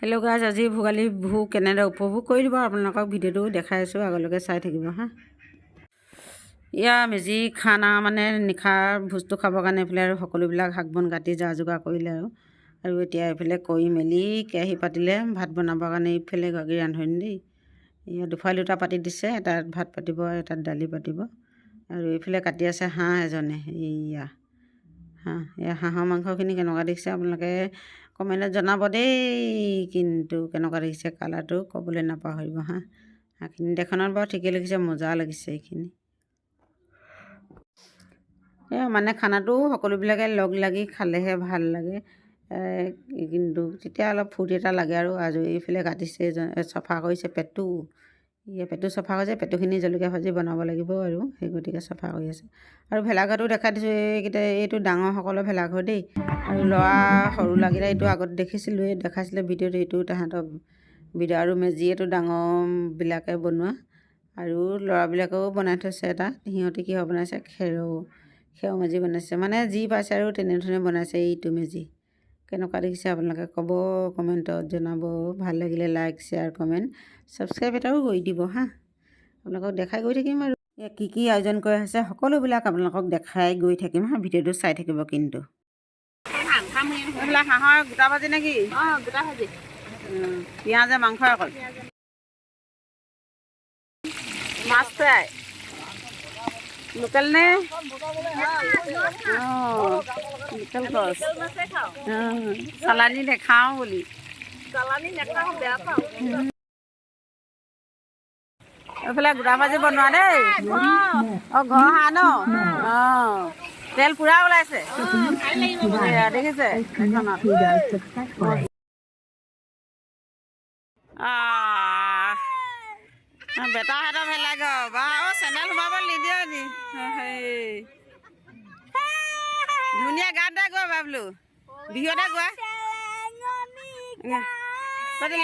Hello guys আজি ভোগালী বিহু কেনেদৰে উপভোগ কৰি দিব আপোনালোকক ভিডিঅ'টো দেখাই আছোঁ আগলৈকে চাই থাকিব হা। এয়া মেজি খানা মানে নিশাৰ ভোজটো খাবৰ কাৰণে এইফালে আৰু সকলোবিলাক শাক বন কাটি যা যোগাৰ কৰিলে আৰু। আৰু এতিয়া এইফালে কৰি মেলি কেৰাহী পাতিলে ভাত বনাবৰ কাৰণে এইফালে গৰাকী ৰান্ধনি দেই। এয়া দুফাল দুটা পাতি দিছে এটাত ভাত পাতিব এটাত দালি পাতিব। আৰু এইফালে কাটি আছে হাঁহ এজনে এইয়া হাঁহ এয়া হাঁহৰ মাংসখিনি কেনেকুৱা দেখিছে আপোনালোকে কমেণ্টত জনাব দেই। কিন্তু কেনেকুৱা দেখিছে কালাৰটো ক'বলৈ নাপাহৰিব হাঁহ। হাঁহখিনি দেখানত বাৰু ঠিকেই লাগিছে মজা লাগিছে এইখিনি। এয়া মানে খানাটো সকলোবিলাকে লগ লাগি খালেহে ভাল লাগে। কিন্তু তেতিয়া অলপ ফূৰ্তি এটা লাগে আৰু। আজৰি এইফালে কাটিছে চফা কৰিছে পেটটো। ইয়ে পেটটো চফা কৰিছে পেটুখিনি জলকীয়া ভাজি বনাব লাগিব আৰু সেই গতিকে চফা কৰি আছে। আৰু ভেলাঘৰটো দেখাই দিছোঁ এইকেইটা এইটো ডাঙৰসকলৰ ভেলাঘৰ দেই। আৰু ল'ৰা সৰু ল'ৰাকেইটা এইটো আগত দেখিছিলোঁ দেখাইছিলে ভিডিঅ'ত এইটো তাহাঁতৰ ভিডিঅ' আৰু মেজি এইটো ডাঙৰবিলাকে বনোৱা। আৰু ল'ৰাবিলাকেও বনাই থৈছে এটা সিহঁতে কিহৰ বনাইছে? খেৰৰ খেৰ মেজি বনাইছে। মানে যি পাইছে আৰু তেনেধৰণে বনাইছে এইটো মেজি। কেনেকুৱা দেখিছে আপোনালোকে ক'ব কমেণ্টত জনাব ভাল লাগিলে লাইক শ্বেয়াৰ কমেণ্ট ছাবস্ক্ৰাইব এটাও কৰি দিব হা আপোনালোকক দেখাই গৈ থাকিম আৰু এয়া কি কি আয়োজন কৰা হৈছে সকলোবিলাক আপোনালোকক দেখাই গৈ থাকিম হা ভিডিঅ'টো চাই থাকিব কিন্তু এইবিলাক হাঁহৰ গোটা ভাজি নে কি অঁ গোটা ভাজি পিঁয়াজে মাংস অকল মাছ ফ্ৰাই লোকেল নে? অঁ লোকেল গছ। অঁ, চালানী নেখাওঁ বুলি। এইফালে গোটা ভাজি বনোৱা দেই। অঁ ঘৰ হাঁহ ন? অঁ তেল পূৰা ওলাইছে। দেখিছে? আহ, বেটাহঁতৰ ভেলাঘৰ বা, অ' চেণ্ডেল সোমাব নিদিয়ে নি ধুনীয়া গাত দে গৈ বাবলু বিহুতে গোৱা।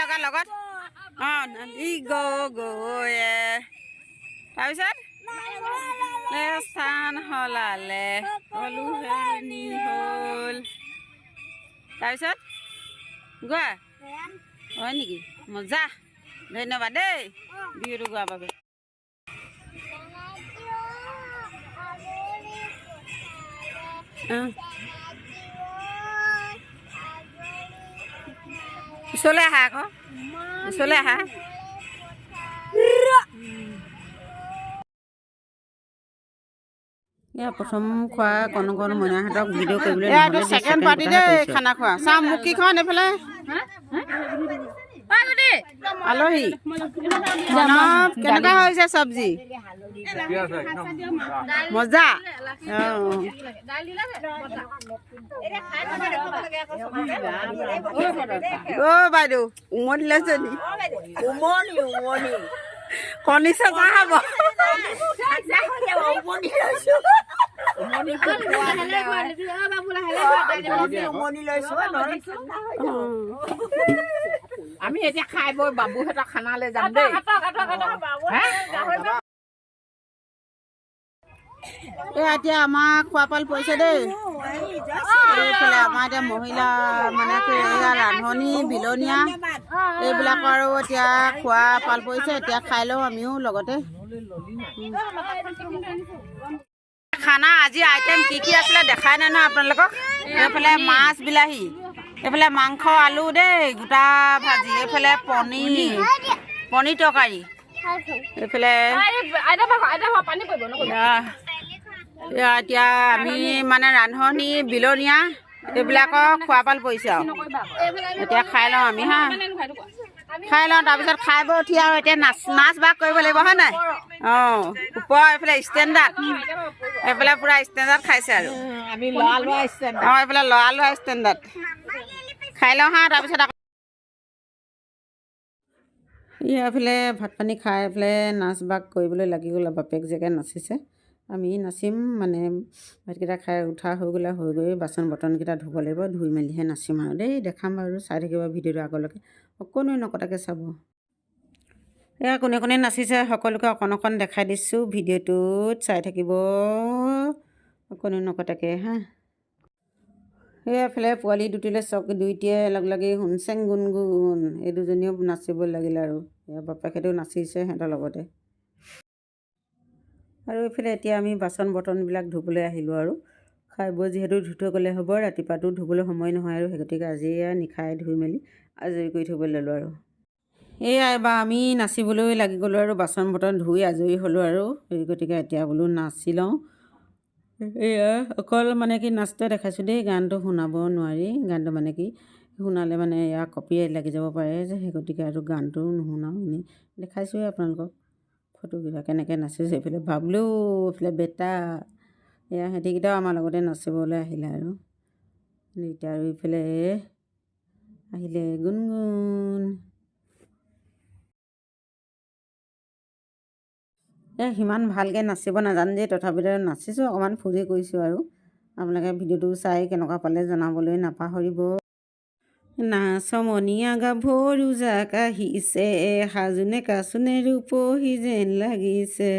লগা লগত? অঁ, ই গ' গয়ে তাৰপিছত? স্থান সলালে হলো হ'ল। তাৰপিছত? গোৱা? হয় নেকি? মজা। ধন্যবাদ দেই বিহুটো গোৱাৰ বাবে অঁ। ওচৰলৈ আহা আকৌ। ওচৰলৈ আহা। এয়া প্ৰথম খোৱা কণ কণ মইনাহঁতক ভিডিঅ' কৰিবলৈ ছেকেণ্ড পাৰ্টি দেই খানা খোৱা। চাম মুখীখন এইফালে আলহী। কেনেকুৱা হৈছে চব্জি? মজা? অঁ। বাইদেউ উমনি লৈছে নি? উমনি উমনি কণী চজা হ'ব উমনি লৈছো। আমি এতিয়া খাই বৈ বাবুহঁতৰ খানালৈ যাম দেই। এয়া এতিয়া আমাৰ খোৱাপাল পৰিছে দেই। এইফালে আমাৰ এতিয়া মহিলা মানে কি এয়া ৰান্ধনি বিলনীয়া এইবিলাকৰ আৰু এতিয়া খোৱা পাল পৰিছে এতিয়া খাই লওঁ আমিও লগতে। খানা আজি আইটেম কি কি আছিলে দেখাই নাই নহয় আপোনালোকক? এইফালে মাছ বিলাহী এইফালে মাংস আলু দেই গোটা ভাজি। এইফালে পনীৰ পনীৰ তৰকাৰী। এইফালে এতিয়া আমি মানে ৰান্ধনি বিলনীয়া এইবিলাকৰ খোৱাপাল পৰিছে আৰু। এতিয়া খাই লওঁ আমি হা। খাই লওঁ তাৰপিছত খাই বৈ উঠি আৰু এতিয়া নাচ নাচ বাগ কৰিব লাগিব হয় নাই? অঁ ওপৰ এইফালে ষ্টেণ্ডাৰ্ড। এইফালে পূৰা ষ্টেণ্ডাৰ্ড খাইছে আৰু। অঁ এইফালে লৰা লৰা ষ্টেণ্ডাৰ্ড। খাই লওঁ হা তাৰপিছত আকৌ ই এইফালে ভাত পানী খাই এইফালে নাচ বাগ কৰিবলৈ লাগি গ'ল বাপেক জেগাই নাচিছে। আমি নাচিম মানে ভাতকেইটা খাই উঠা হৈ গ'লে হৈ গৈ বাচন বৰ্তনকেইটা ধুব লাগিব ধুই মেলিহে নাচিম আৰু দেই। দেখাম বাৰু চাই থাকিব ভিডিঅ'টো আগলৈকে। অকণো নকটাকৈ চাব। এয়া কোনে কোনে নাচিছে সকলোকে অকণ অকণ দেখাই দিছোঁ ভিডিঅ'টোত চাই থাকিব। অকণো নকটাকৈ হা? সেই এফালে পোৱালি দুটিলে চক দুইটিয়ে লগ লাগি শুনচেং গুণ গুণ এই দুজনীও নাচিব লাগিলে আৰু। বাপেকেতো নাচিছে সিহঁতৰ লগতে। আৰু এইফালে এতিয়া আমি বাচন বৰ্তনবিলাক ধুবলৈ আহিলোঁ আৰু। খাই বৈ যিহেতু ধুই থৈ গ'লে হ'ব ৰাতিপুৱাটো ধুবলৈ সময় নহয় আৰু সেই গতিকে আজিয়ে নিশাই ধুই মেলি আজৰি কৰি থ'বলৈ ল'লোঁ আৰু। এয়া এবাৰ আমি নাচিবলৈ লাগি গ'লোঁ আৰু বাচন বৰ্তন ধুই আজৰি হ'লোঁ আৰু। সেই গতিকে এতিয়া বোলো নাচি লওঁ। এয়া অকল মানে কি নাচটোৱে দেখাইছোঁ দেই গানটো শুনাব নোৱাৰি। গানটো মানে কি শুনালে মানে এয়া কপিৰাইট লাগি যাব পাৰে যে সেই গতিকে আৰু গানটো নুশুনাওঁ এনেই। দেখাইছোঁৱে আপোনালোকক ফটোকেইটা কেনেকৈ নাচিছোঁ এইফালে বাবলু এইফালে বেটা। এয়া সিহঁতিকেইটাও আমাৰ লগতে নাচিবলৈ আহিলে আৰু। এতিয়া আৰু এইফালে আহিলে গুণগুণ। এই সিমান ভালকৈ নাচিব নাজানো যে তথাপিতো নাচিছোঁ অকণমান ফূৰ্তি কৰিছোঁ আৰু। আপোনালোকে ভিডিঅ'টো চাই কেনেকুৱা পালে জনাবলৈ নাপাহৰিব। নাচমনীয়া গাভৰু জাক আহিছে সাজোনে কাচোনে ৰূপহী যেন লাগিছে।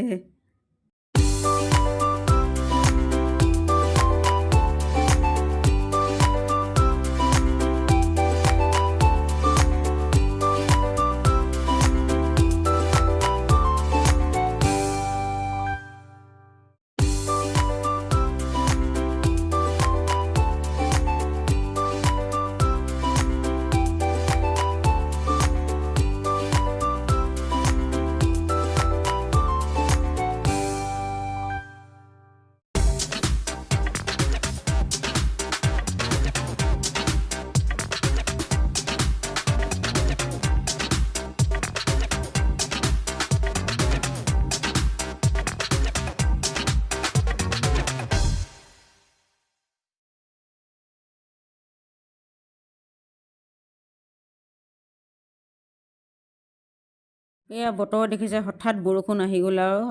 এয়া বতৰ দেখিছে হঠাৎ বৰষুণ আহি গ'ল আৰু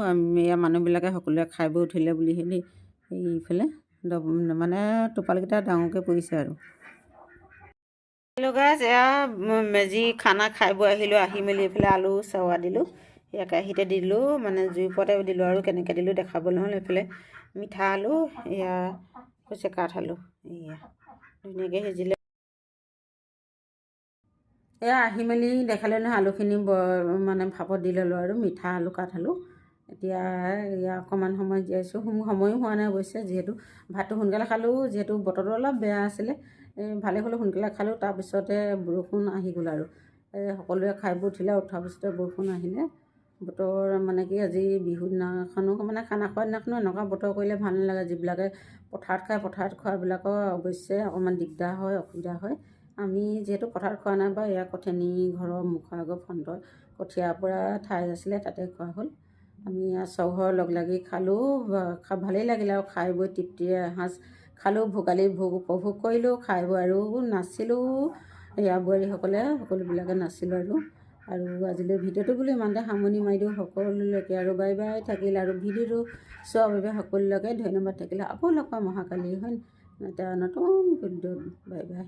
এয়া মানুহবিলাকে সকলোৱে খাই বৈ উঠিলে বুলিহে দেই এইফালে মানে টোপালকেইটা ডাঙৰকৈ পৰিছে আৰু। এয়া মেজি খানা খাই বৈ আহিলোঁ আহি মেলি এইফালে আলু চেৱা দিলোঁ এয়া কেৰাহীতে দিলোঁ মানে জুই ওপৰতে দিলোঁ আৰু কেনেকৈ দিলোঁ দেখাব নহ'ল এইফালে মিঠা আলু এয়া হৈছে কাঠ আলু এয়া ধুনীয়াকৈ সিজিলে। এয়া আহি মেলি দেখালে নহয় আলুখিনি বৰ মানে ভাপত দি ল'লোঁ আৰু মিঠা আলু কাঠ আলু। এতিয়া এয়া অকণমান সময় জীয়াইছোঁ সম- সময়ো হোৱা নাই অৱশ্যে যিহেতু ভাতটো সোনকালে খালোঁ যিহেতু বতৰটো অলপ বেয়া আছিলে ভালেই হ'লেও সোনকালে খালোঁ তাৰপিছতে বৰষুণ আহি গ'ল আৰু। সকলোৱে খাই বৈ উঠিলে উঠাৰ পিছতে বৰষুণ আহিলে। বতৰ মানে কি আজি বিহু দিনাখনো মানে খানা খোৱা দিনাখনো এনেকুৱা বতৰ কৰিলে ভাল নালাগে যিবিলাকে পথাৰত খায় পথাৰত খোৱাবিলাকৰ অৱশ্যে অকণমান দিগদাৰ হয় অসুবিধা হয়। আমি যিহেতু পথাৰত খোৱা নাই বাৰু এয়া কঠেনী ঘৰৰ মুখৰ আগৰ ফ্ৰণ্টৰ কঠীয়াৰ পৰা ঠাই আছিলে তাতে খোৱা হ'ল। আমি চঘৰ লগ লাগি খালোঁ ভালেই লাগিলে আৰু খাই বৈ তৃপ্তিৰে এসাঁজ খালোঁ ভোগালী ভোগ উপভোগ কৰিলোঁ খাই বৈ আৰু নাচিলোঁ। এয়া বোৱাৰীসকলে সকলোবিলাকে নাচিলোঁ আৰু আৰু আজিলৈ ভিডিঅ'টো বোলো ইমানতে সামৰণি মাৰি দিওঁ সকলোলৈকে আৰু বাই বাই থাকিল আৰু ভিডিঅ'টো চোৱাৰ বাবে সকলোলৈকে ধন্যবাদ থাকিলে। আকৌ লগ পাম অহাকালি হয়? এটা নতুন ভিডিঅ'ত বাই বাই।